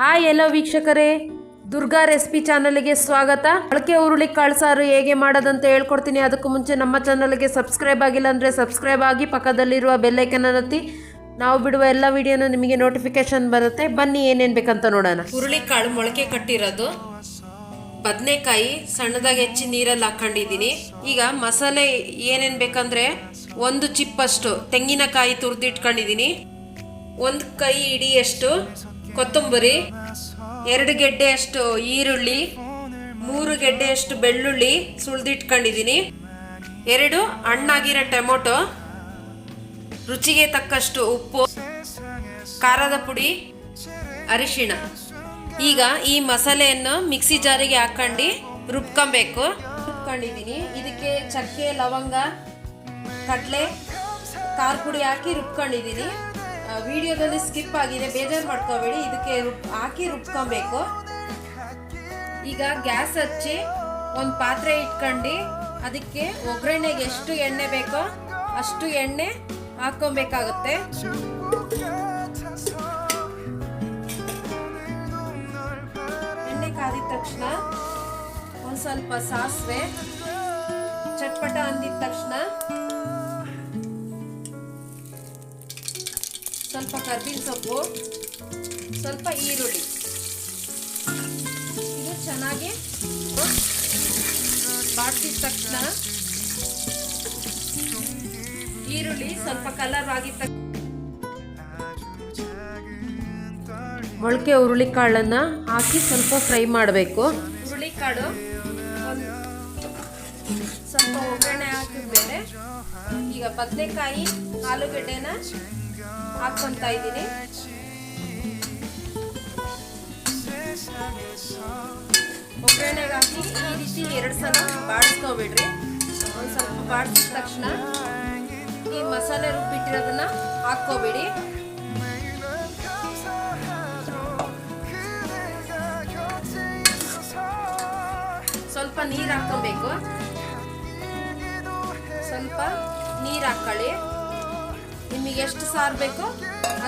Hi ಎಲ್ಲ ವೀಕ್ಷಕರೇ. Durga recipe ಚಾನಲ್ಗೆ ಸ್ವಾಗತ. ಮೊಳಕೆ ಹುರುಳಿಕಾಳು ಸಾರು ಹೇಗೆ ಮಾಡೋದಂತ ಹೇಳ್ಕೊಡ್ತೀನಿ. ಅದಕ್ಕೂ ಮುಂಚೆ ನಮ್ಮ ಚಾನಲ್ಗೆ ಸಬ್ಸ್ಕ್ರೈಬ್ ಆಗಿಲ್ಲ ಅಂದರೆ ಸಬ್ಸ್ಕ್ರೈಬ್ ಆಗಿ ಪಕ್ಕದಲ್ಲಿರುವ ಬೆಲ್ಲೈಕನ್ ಒತ್ತಿ. ನಾವು ಬಿಡುವ ಎಲ್ಲ ವಿಡಿಯೋನು ನಿಮಗೆ ನೋಟಿಫಿಕೇಶನ್ ಬರುತ್ತೆ. ಬನ್ನಿ ಏನೇನು ಬೇಕಂತ ನೋಡೋಣ. ಹುರುಳಿಕಾಳು ಮೊಳಕೆ ಕಟ್ಟಿರೋದು. ಬದನೆಕಾಯಿ ಸಣ್ಣದಾಗಿ ಹೆಚ್ಚಿ ನೀರಲ್ಲಿ ಹಾಕೊಂಡಿದ್ದೀನಿ. ಈಗ ಮಸಾಲೆ ಏನೇನು ಬೇಕಂದ್ರೆ ಒಂದು ಚಿಪ್ಪಷ್ಟು ತೆಂಗಿನಕಾಯಿ ತುರಿದಿಟ್ಕೊಂಡಿದ್ದೀನಿ. ಒಂದು ಕೈ ಇಡಿಯಷ್ಟು ಕೊತ್ತಂಬರಿ, ಎರಡು ಗೆಡ್ಡೆಯಷ್ಟು ಈರುಳ್ಳಿ, ಮೂರು ಗೆಡ್ಡೆಯಷ್ಟು ಬೆಳ್ಳುಳ್ಳಿ ಸುಳಿದಿಟ್ಕೊಂಡಿದ್ದೀನಿ. ಎರಡು ಹಣ್ಣಾಗಿರೋ ಟೊಮೊಟೊ, ರುಚಿಗೆ ತಕ್ಕಷ್ಟು ಉಪ್ಪು, ಖಾರದ ಪುಡಿ, ಅರಿಶಿಣ. ಈಗ ಈ ಮಸಾಲೆಯನ್ನು ಮಿಕ್ಸಿ ಜಾರಿಗೆ ಹಾಕೊಂಡು ರುಬ್ಕೊಬೇಕು. ರುಬ್ಕೊಂಡಿದ್ದೀನಿ. ಇದಕ್ಕೆ ಚಕ್ಕೆ, ಲವಂಗ, ಕಡಲೆ, ಖಾರ ಪುಡಿ ಹಾಕಿ ರುಬ್ಕೊಂಡಿದ್ದೀನಿ. ವಿಡಿಯೋದಲ್ಲಿ ಸ್ಕಿಪ್ ಆಗಿದೆ, ಬೇಜಾರು ಮಾಡ್ಕೋಬೇಡಿ, ಇದಕ್ಕೆ ರುಬ್ ಹಾಕಿ ರುಬ್ಕೊಬೇಕು. ಈಗ ಗ್ಯಾಸ್ ಹಚ್ಚಿ ಒಂದು ಪಾತ್ರೆ ಇಟ್ಕೊಂಡು, ಅದಕ್ಕೆ ಒಗ್ಗರಣೆಗೆ ಎಷ್ಟು ಎಣ್ಣೆ ಬೇಕೋ ಅಷ್ಟು ಎಣ್ಣೆ ಹಾಕೊಬೇಕಾಗುತ್ತೆ ಎಣ್ಣೆ ಕಾದಿದ ತಕ್ಷಣ ಒಂದು ಸ್ವಲ್ಪ ಸಾಸಿವೆ, ಚಟ್ಪಟ ಅಂದಿದ ತಕ್ಷಣ ಸ್ವಲ್ಪ ಕರ್ಬೇವಿನ ಸೊಪ್ಪು, ಸ್ವಲ್ಪ ಈರುಳ್ಳಿ. ಇದು ಚೆನ್ನಾಗಿ ಬಾಡಿಸಿದ ತಕ್ಷಣ ಈರುಳ್ಳಿ ಸ್ವಲ್ಪ ಕಲರ್ ಆಗಿದ ತಕ್ಷಣ ಮೊಳಕೆ ಹುರುಳಿಕಾಳನ್ನ ಹಾಕಿ ಸ್ವಲ್ಪ ಫ್ರೈ ಮಾಡಬೇಕು. ಹುರುಳಿಕಾಳು ಕಾಳು ಸ್ವಲ್ಪ ಒಗ್ಗರಣೆ ಹಾಕಿದ್ಮೇಲೆ ಈಗ ಬದನೆಕಾಯಿ, ಆಲೂಗಡ್ಡೆನ ಹಾಕ್ಕೊಂತ ಇದ್ದೀನಿ. ಒಗ್ಗರಣೆಗೆ ಹಾಕಿ ಈ ರೀತಿ ಎರಡು ಸಲ ಬಾಡಿಸ್ಕೊಬಿಡ್ರಿ. ಒಂದು ಸ್ವಲ್ಪ ಬಾಡಿಸಿದ ತಕ್ಷಣ ಈ ಮಸಾಲೆ ರುಬ್ಬಿಟ್ಟಿರೋದನ್ನ ಹಾಕ್ಕೋಬೇಡಿ. ಸ್ವಲ್ಪ ನೀರು ಹಾಕೋಬೇಕು ಸ್ವಲ್ಪ ನೀರು ಹಾಕೊಳ್ಳಿ. ನಿಮಗೆ ಎಷ್ಟು ಸಾರು ಬೇಕೋ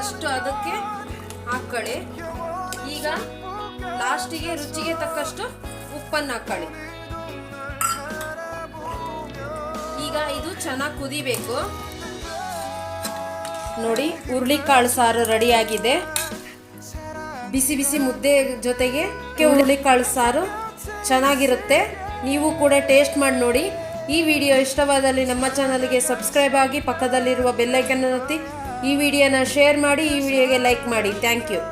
ಅಷ್ಟು ಅದಕ್ಕೆ ಹಾಕ್ಕೊಳ್ಳಿ ಈಗ ಲಾಸ್ಟಿಗೆ ರುಚಿಗೆ ತಕ್ಕಷ್ಟು ಉಪ್ಪನ್ನು ಹಾಕ್ಕೊಳ್ಳಿ ಈಗ ಇದು ಚೆನ್ನಾಗಿ ಕುದಿಬೇಕು. ನೋಡಿ, ಹುರುಳಿಕಾಳು ಸಾರು ರೆಡಿಯಾಗಿದೆ. ಬಿಸಿ ಬಿಸಿ ಮುದ್ದೆ ಜೊತೆಗೆ ಹುರುಳಿಕಾಳು ಸಾರು ಚೆನ್ನಾಗಿರುತ್ತೆ. ನೀವು ಕೂಡ ಟೇಸ್ಟ್ ಮಾಡಿ ನೋಡಿ. ಈ ವಿಡಿಯೋ ಇಷ್ಟವಾದಲ್ಲಿ ನಮ್ಮ ಚಾನಲ್ಗೆ ಸಬ್ಸ್ಕ್ರೈಬ್ ಆಗಿ ಪಕ್ಕದಲ್ಲಿರುವ ಬೆಲ್ಲೈಕನ್ನು ಒತ್ತಿ ಈ ವಿಡಿಯೋನ ಶೇರ್ ಮಾಡಿ ಈ ವಿಡಿಯೋಗೆ ಲೈಕ್ ಮಾಡಿ. Thank you.